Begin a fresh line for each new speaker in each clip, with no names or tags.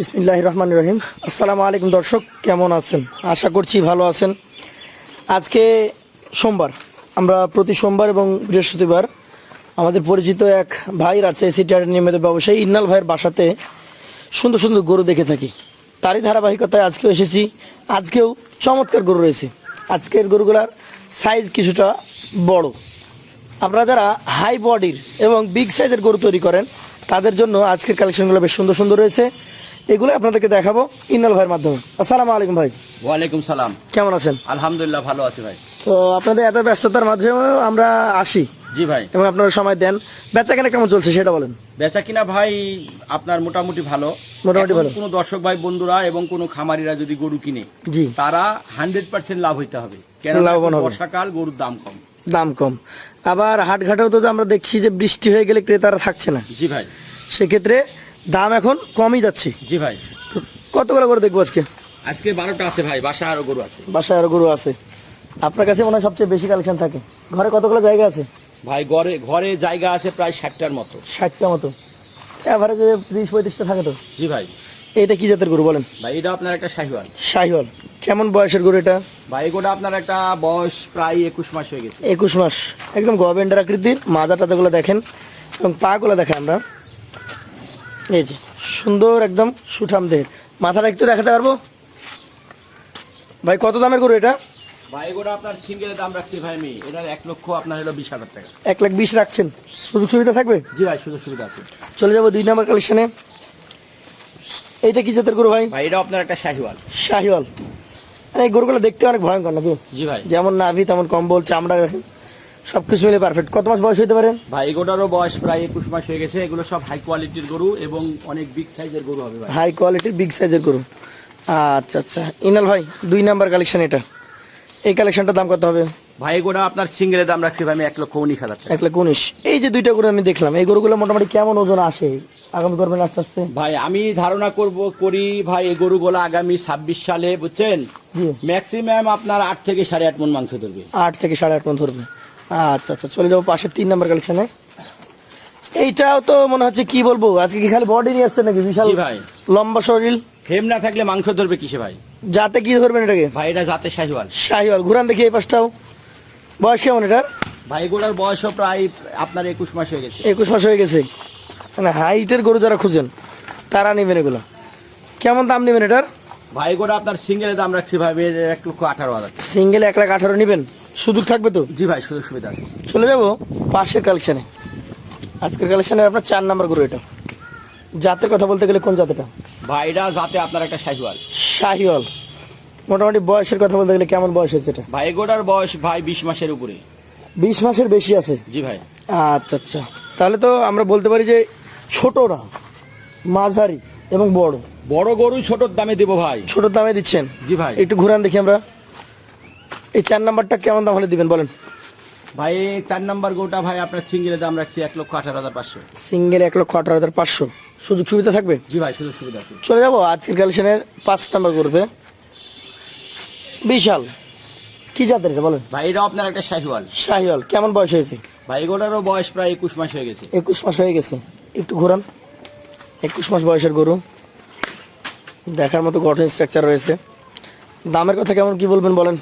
বিসমিল্লাহ রহমান রহিম। আসসালামু আলাইকুম দর্শক, কেমন আছেন? আশা করছি ভালো আছেন। আজকে সোমবার, আমরা প্রতি সোমবার এবং বৃহস্পতিবার আমাদের পরিচিত এক ভাইয়ের আছে সিটিআর নিয়মিত ব্যবসায়ী, ইন্নাল ভাইয়ের বাসাতে সুন্দর সুন্দর গরু দেখে থাকি। তারই ধারাবাহিকতায় আজকেও এসেছি। আজকেও চমৎকার গরু রয়েছে। আজকের গরুগুলার সাইজ কিছুটা বড়। আপনারা যারা হাই বডির এবং বিগ সাইজের গরু তৈরি করেন, তাদের জন্য আজকের কালেকশনগুলো বেশ সুন্দর সুন্দর রয়েছে। এগুলো আপনাদেরকে দেখাবো ইন্নাল ভাইয়ের মাধ্যমে। আসসালামু আলাইকুম ভাই।
ওয়ালাইকুম সালাম।
কেমন আছেন?
আলহামদুলিল্লাহ ভালো আছি ভাই।
তো আপনাদের এত ব্যস্ততার মাধ্যমে আমরা আসি।
জি ভাই।
এবং আপনারা সময় দেন। বেচা কেনা কেমন চলছে সেটা বলেন।
বেচা কিনা ভাই আপনার মোটামুটি ভালো।
মোটামুটি ভালো।
কোনো দর্শক ভাই বন্ধুরা এবং কোনো খামারিরা যদি গরু কিনে
জি।
তারা হান্ড্রেড পার্সেন্ট লাভ হইতে হবে। কেন
লাভবান হবে।
বর্ষাকাল গরুর দাম কম।
দাম কম। আবার হাটঘাটেও তো আমরা দেখছি যে বৃষ্টি হয়ে গেলে ক্রেতারা থাকছে না।
জি ভাই।
সেক্ষেত্রে দাম এখন কমই যাচ্ছে।
জি ভাই।
তো কতগুলো করে দেখব আজকে?
আজকে বারোটা আছে ভাই বাসা আরও গরু আছে।
বাসায় আরও গরু আছে। আপনার কাছে মনে হয় সবচেয়ে বেশি কালেকশন থাকে। ঘরে কতগুলো জায়গা আছে?
ভাই ঘরে ঘরে জায়গা আছে প্রায় ষাটটার মতো।
ষাটটা মতো। এভারেজে ত্রিশ পঁয়ত্রিশটা থাকে তো?
জি ভাই।
এটা কি জাতের গরু বলেন?
ভাই এটা আপনার একটা শাহিওয়াল।
শাহিওয়াল। কেমন বয়সের গরু এটা?
ভাই এগুলো আপনার একটা বয়স প্রায় একুশ মাস হয়ে গেছে।
একুশ মাস। একদম গভেন্ডার আকৃতির মাজা টাজাগুলো দেখেন এবং পাগুলো দেখেন আমরা। এই যে সুন্দর একদম সুঠাম দেহ মাথাটা একটু দেখাতে পারব? ভাই কত দামের গরু এটা?
ভাই এগুলো আপনার সিঙ্গেল দাম রাখছি ভাই আমি। এটার এক লক্ষ আপনার হলো বিশ হাজার টাকা।
এক লাখ বিশ রাখছেন। সুযোগ সুবিধা থাকবে?
জি ভাই সুযোগ সুবিধা আছে।
চলে যাব দুই নম্বর কালেকশনে এইটা কি জাতের গরু ভাই?
ভাই এটা আপনার একটা শাহিওয়াল।
শাহিওয়াল। আরে এই গরুগুলো দেখতে অনেক ভয়ঙ্কর নাকি
জি ভাই।
যেমন নাভি তেমন কম্বল চামড়া। দেখেন সব কিছু মিলে পারফেক্ট কত মাস বয়স হতে পারে?
ভাই এগুলোরও বয়স প্রায় একুশ মাস হয়ে গেছে। এগুলো সব হাই কোয়ালিটির গরু এবং অনেক বিগ সাইজের গরু হবে ভাই।
হাই কোয়ালিটির বিগ সাইজের গরু। আচ্ছা আচ্ছা। ইনাল ভাই দুই নাম্বার কালেকশন এটা। এই কালেকশনটার দাম কত হবে?
ভাই এগুলো আপনার সিঙ্গেলের দাম রাখছি ভাই আমি এক লক্ষ উনিশ হাজার
এক লাখ উনিশ। এই যে দুইটা গরু আমি দেখলাম এই গরুগুলো মোটামুটি কেমন ওজন আসে? আগামী করবেন আস্তে আস্তে?
ভাই আমি ধারণা করব করি ভাই এই গরুগুলো আগামী ছাব্বিশ সালে বুঝছেন? ম্যাক্সিমাম আপনার আট থেকে সাড়ে আট মন মাংস ধরবে।
আট থেকে সাড়ে আট মন ধরবে। আচ্ছা আচ্ছা চলে যাব পাশের তিন নাম্বার কালেকশনে এইটাও তো মনে হচ্ছে কি বলব আজকে কি খালি বডি নিয়ে আসছে নাকি? বিশাল
ভাই।
লম্বা শরীর।
ফেম না থাকলে মাংস ধরবে কিসে ভাই?
যাতে কি ধরবেন এটাকে?
ভাই এটা জাতে শাহিওয়াল।
শাহিওয়াল। ঘুরান দেখি এই পাশটাও। বয়স কেমন এটার?
ভাই এগুলোর বয়সও প্রায় আপনার একুশ মাস হয়ে গেছে।
একুশ মাস হয়ে গেছে। মানে হাইটের গরু যারা খুঁজেন তারা নেবেন এগুলো। কেমন দাম নেবেন এটার?
ভাই এগুলো আপনার সিঙ্গেলের দাম রাখছি ভাই এক লক্ষ আঠারো হাজার।
সিঙ্গেল এক লাখ আঠারো নেবেন? সুযোগ থাকবে তো?
জি ভাই সুযোগ সুবিধা আছে।
চলে যাব পাশের কালেকশানে। আজকের কালেকশানে আপনার চার নাম্বার গরু এটা। জাতের কথা বলতে গেলে কোন জাতেটা
ভাই এটা জাতে আপনার একটা শাহিওয়াল।
শাহিওয়াল। মোটামুটি বয়সের কথা বলতে গেলে কেমন বয়স হয়েছে এটা?
ভাই এগোটার বয়স ভাই বিশ মাসের উপরে।
বিশ মাসের বেশি আছে?
জি ভাই।
আচ্ছা আচ্ছা। তাহলে তো আমরা বলতে পারি যে ছোট না মাঝারি। এবং বড়।
বড় গরু ছোটর দামে দেবো ভাই।
ছোট দামে দিচ্ছেন?
জি ভাই।
একটু ঘুরান দেখি আমরা। এই চার নাম্বারটা কেমন দাম হলে দিবেন বলেন।
ভাই চার নাম্বার গরুটা ভাই আপনার সিঙ্গেলের দাম রাখছি এক লক্ষ আঠারো হাজার পাঁচশো।
সিঙ্গেল এক লক্ষ আঠারো হাজার পাঁচশো। সুযোগ সুবিধা থাকবে?
জি ভাই সুযোগ সুবিধা আছে।
চলে যাব আজকের কালেকশনের পাঁচ নাম্বার করবে বিশাল। কি জাতের এটা বলেন?
ভাই এটা আপনার একটা শাহিওয়াল।
শাহিওয়াল। কেমন বয়স হয়েছে?
ভাই এগোটারও বয়স প্রায় একুশ মাস হয়ে গেছে।
একুশ মাস হয়ে গেছে। একটু ঘোরান। একুশ মাস বয়সের গরু। দেখার মতো গঠন স্ট্রাকচার রয়েছে। দামের কথা কেমন কি বলবেন বলেন?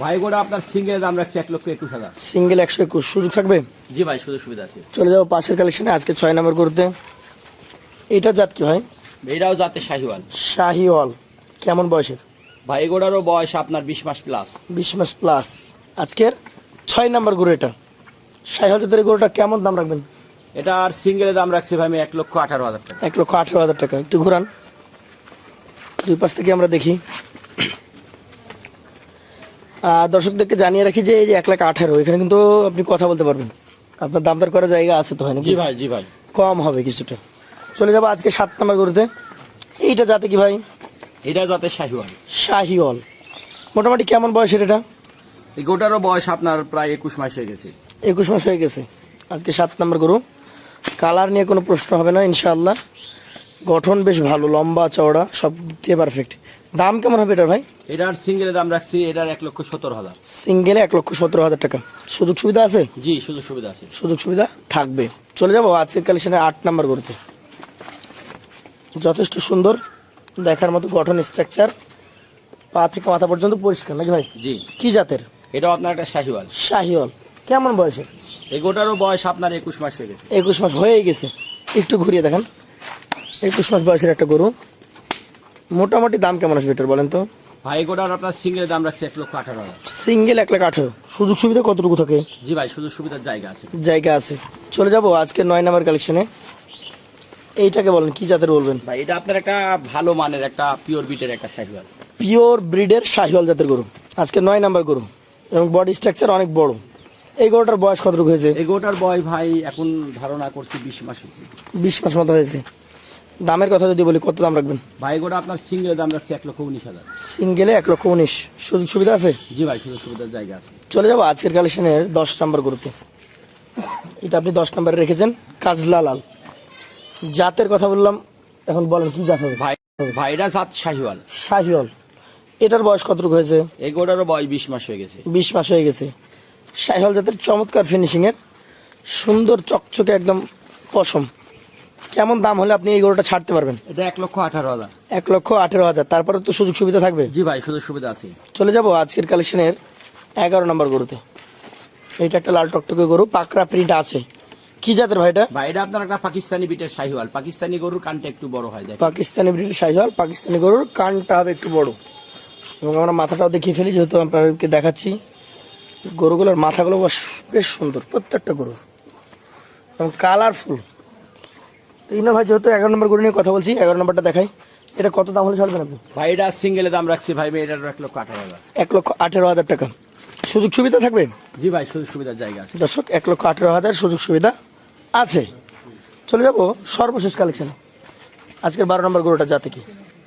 ভাই এগোটা আপনার সিঙ্গেলের দাম রাখছি এক লক্ষ একুশ হাজার।
সিঙ্গেল একশো একুশ সুযোগ থাকবে?
জি ভাই সুযোগ সুবিধা আছে।
চলে যাব পাশের কালেকশনে আজকে ছয় নম্বর করতে এটা জাত কি হয়
এটাও যাতে শাহিওয়াল।
শাহিওয়াল। কেমন বয়সের?
ভাই এগোটারও বয়স আপনার বিশ মাস প্লাস
বিশ মাস প্লাস আজকের ছয় নম্বর গরু এটা। শাহিওয়াল জাতের গরুটা কেমন দাম রাখবেন?
এটা আর সিঙ্গেলের দাম রাখছি ভাই আমি এক লক্ষ আঠারো হাজার টাকা।
এক লক্ষ আঠেরো হাজার টাকা। একটু ঘুরান। দুই পাশ থেকে আমরা দেখি। আহ, দর্শকদেরকে জানিয়ে রাখি যে এই যে এক লাখ আঠারো এখানে কিন্তু আপনি কথা বলতে পারবেন। আপনার দাম দর করার জায়গা আছে তো হয় নাকি?
জি ভাই জি ভাই।
কম হবে কিছুটা। চলে যাব আজকে সাত নাম্বার গরুতে। এইটা যাতে কি ভাই?
এটা যাতে শাহিওয়াল।
শাহিওয়াল। মোটামুটি কেমন বয়সের এটা?
এই গোটারও বয়স আপনার প্রায় একুশ মাস হয়ে গেছে।
একুশ মাস হয়ে গেছে। আজকে সাত নাম্বার গরু। কালার নিয়ে কোনো প্রশ্ন হবে না ইনশাআল্লাহ। গঠন বেশ ভালো লম্বা চওড়া সব দিয়ে পারফেক্ট দাম কেমন হবে এটা ভাই?
এটার সিঙ্গেলের দাম রাখছি এটার এক লক্ষ সত্তর হাজার।
সিঙ্গেলে এক লক্ষ সতেরো হাজার টাকা। সুযোগ সুবিধা আছে?
জি সুযোগ সুবিধা আছে।
সুযোগ সুবিধা থাকবে। চলে যাব আজকের কালেকশনে আট নাম্বার গরুতে। যথেষ্ট সুন্দর দেখার মতো গঠন স্ট্রাকচার পা থেকে মাথা পর্যন্ত পরিষ্কার নাকি ভাই?
জি।
কি জাতের?
এটা আপনার একটা শাহিওয়াল।
শাহিওয়াল। কেমন বয়সে?
এই গোটারও বয়স আপনার একুশ মাস হয়ে গেছে।
একুশ মাস হয়ে গেছে। একটু ঘুরিয়ে দেখেন। একুশ মাস বয়সের একটা গরু। মোটামুটি দাম কেমন আসবে এটার বলেন তো?
ভাই গোটার আপনার সিঙ্গেল দাম রাখছে এক লক্ষ আঠারো
সিঙ্গেল এক লাখ আঠেরো। সুযোগ সুবিধা কতটুকু থাকে?
জি ভাই সুযোগ সুবিধার জায়গা আছে।
জায়গা আছে। চলে যাব আজকে নয় নাম্বার কালেকশনে এইটাকে বলেন কি জাতের বলবেন?
ভাই এটা আপনার একটা ভালো মানের একটা পিওর বিটের একটা শাহিওয়াল।
পিওর ব্রিডের শাহিওয়াল জাতের গরু। আজকে নয় নাম্বার গরু। এবং বডি স্ট্রাকচার অনেক বড়। এই গরুটার বয়স কতটুকু হয়েছে?
এই গোটার বয় ভাই এখন ধারণা করছি বিশ মাস হয়েছে।
বিশ মাস মতো হয়েছে। দামের কথা যদি বলি কত দাম রাখবেন?
ভাই গোটা আপনার সিঙ্গেল দাম রাখছে এক লক্ষ উনিশ হাজার।
সিঙ্গেলে এক লক্ষ উনিশ। সুযোগ সুবিধা আছে?
জি ভাই সুযোগ সুবিধার জায়গা আছে।
চলে যাব আজকের কালেকশনের দশ নাম্বার গরুতে। এটা আপনি দশ নাম্বারে রেখেছেন কাজলা লাল। জাতের কথা বললাম এখন বলেন কি জাত হবে?
ভাই ভাইরা জাত শাহিওয়াল।
শাহিওয়াল। এটার বয়স কতটুকু হয়েছে?
এই গোটারও বয়স বিশ মাস হয়ে গেছে।
বিশ মাস হয়ে গেছে। শাহিওয়াল জাতের চমৎকার ফিনিশিং এর। সুন্দর চকচকে একদম পশম। কেমন দাম হলে আপনি এই গরুটা ছাড়তে পারবেন?
এটা এক লক্ষ আঠারো হাজার।
এক লক্ষ আঠেরো হাজার। তারপরে তো সুযোগ সুবিধা থাকবে?
জি ভাই সুযোগ সুবিধা আছে।
চলে যাব আজকের কালেকশনের এগারো নম্বর গরুতে। এটা একটা লাল টকটকে গরু পাকড়া প্রিন্ট আছে। কি জাতের ভাই এটা?
ভাই এটা আপনার একটা পাকিস্তানি বিটের শাহিওয়াল। পাকিস্তানি গরুর কানটা একটু বড় হয় দেখ
পাকিস্তানি ব্রিটিশ শাহিওয়াল পাকিস্তানি গরুর কানটা হবে একটু বড়। এবং আমরা মাথাটাও দেখিয়ে ফেলি যেহেতু আপনাদেরকে দেখাচ্ছি। গরুগুলোর মাথাগুলো বেশ সুন্দর প্রত্যেকটা গরুর এবং কালারফুল ইনার ভাই যেহেতু এগারো নম্বর গরু নিয়ে কথা বলছি এগারো নম্বরটা দেখাই। এটা কত দাম হলে ছাড়বেন আপনি?
ভাই এটা সিঙ্গেলে দাম রাখছি ভাই এটার এক লক্ষ আঠারো হাজার।
এক লক্ষ আঠেরো হাজার টাকা। সুযোগ সুবিধা থাকবে?
জি ভাই সুযোগ সুবিধার জায়গা আছে।
দর্শক এক লক্ষ আঠেরো হাজার সুযোগ সুবিধা আছে। চলে যাব সর্বশেষ কালেকশন আজকের বারো নম্বর গরুটা জাতে কি?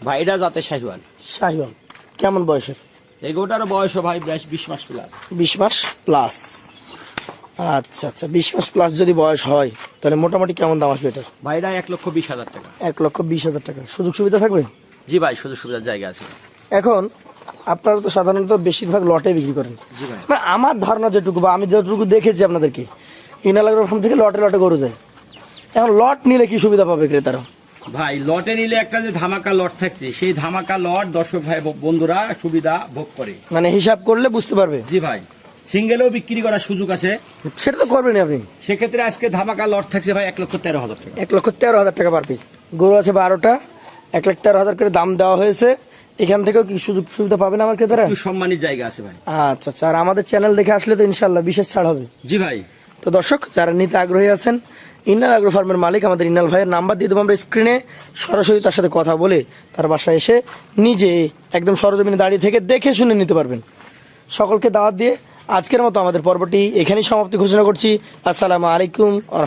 ভাই এটা যাতে শাহিওয়াল।
শাহিওয়াল। কেমন বয়সের?
এই গরুটারও বয়সও ভাই বেশ মাস প্লাস
বিশ মাস প্লাস আচ্ছা আচ্ছা বিশ মাস প্লাস যদি বয়স হয় তাহলে মোটামুটি কেমন দাম আসবে এটার?
ভাই এটা এক লক্ষ বিশ হাজার টাকা।
এক লক্ষ বিশ হাজার টাকা। সুযোগ সুবিধা থাকবে?
জি ভাই সুযোগ সুবিধার জায়গা আছে।
এখন আপনারা তো সাধারণত বেশিরভাগ লটে বিক্রি করেন।
জি ভাই।
মানে আমার ধারণা যেটুকু বা আমি যেটুকু দেখেছি আপনাদেরকে ইনালাগের ফার্ম থেকে লটে লটে গরু যায়। এখন লট নিলে কি সুবিধা পাবে ক্রেতারা?
ভাই লটে নিলে একটা যে ধামাকা লট থাকছে সেই ধামাকা লট দর্শক ভাই বন্ধুরা সুবিধা ভোগ করে।
মানে হিসাব করলে বুঝতে পারবে।
জি ভাই সিঙ্গেলেও বিক্রি করার সুযোগ আছে।
সেটা তো করবেনই আপনি।
সেক্ষেত্রে আজকে ধামাকা লট থাকছে ভাই এক লক্ষ তেরো হাজার টাকা।
এক লক্ষ তেরো হাজার টাকা পার পিস গরু আছে বারোটা এক লাখ তেরো হাজার করে দাম দেওয়া হয়েছে। এখান থেকেও কি সুযোগ সুবিধা পাবেন আমার ক্রেতারা?
একটু সম্মানিত জায়গা আছে ভাই।
আচ্ছা আচ্ছা। আর আমাদের চ্যানেল দেখে আসলে তো ইনশাল্লাহ বিশেষ ছাড় হবে।
জি ভাই।
তো দর্শক যারা নিতে আগ্রহী আছেন ইন্নাল আগ্রো ফার্মের মালিক, আমাদের ইন্নাল ভাইয়ের নাম্বার দিয়ে দেবো আমরা স্ক্রিনে সরাসরি তার সাথে কথা বলে তার বাসায় এসে নিজে একদম সরজমিনে দাঁড়িয়ে থেকে দেখে শুনে নিতে পারবেন। সকলকে দাওয়াত দিয়ে আজকের মতো আমাদের পর্বটি এখানেই সমাপ্তি ঘোষণা করছি। আসসালামু আলাইকুম আ